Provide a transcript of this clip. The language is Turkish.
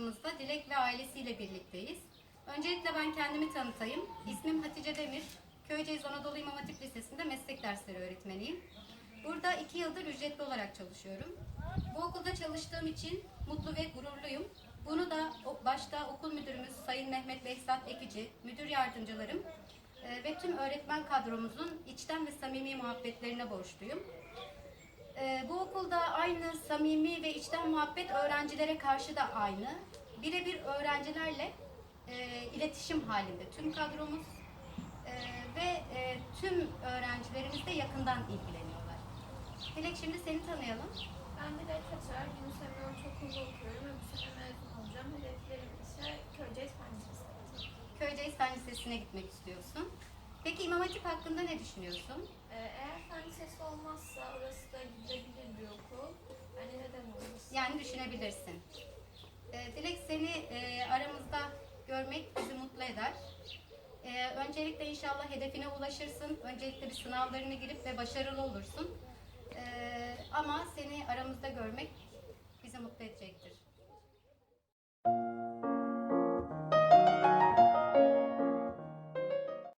Dilek ve ailesiyle birlikteyiz. Öncelikle ben kendimi tanıtayım. İsmim Hatice Demir. Köyceğiz Anadolu İmam Hatip Lisesi'nde meslek dersleri öğretmeniyim. Burada iki yıldır ücretli olarak çalışıyorum. Bu okulda çalıştığım için mutlu ve gururluyum. Bunu da başta okul müdürümüz Sayın Mehmet Behzat Ekici, müdür yardımcılarım e, ve tüm öğretmen kadromuzun içten ve samimi muhabbetlerine borçluyum. Ee, bu okulda aynı samimi ve içten muhabbet öğrencilere karşı da aynı. Birebir öğrencilerle e, iletişim halinde tüm kadromuz e, ve e, tüm öğrencilerimiz de yakından ilgileniyorlar. Dilek şimdi seni tanıyalım. Ben Dilek Kaçar, Yunus Emre Ortaokulu'nda okuyorum ve bu sene mezun olacağım. Hedeflerim ise Köyceğiz Fen Lisesi. Köyceğiz Fen Lisesi'ne gitmek istiyorsun. Peki İmam Hatip hakkında ne düşünüyorsun? Ee, eğer Fen Lisesi olmazsa orası da gidebilir düşünebilirsin. Ee, Dilek seni e, aramızda görmek bizi mutlu eder. Ee, öncelikle inşallah hedefine ulaşırsın. Öncelikle bir sınavlarını girip ve başarılı olursun. Ee, ama seni aramızda görmek.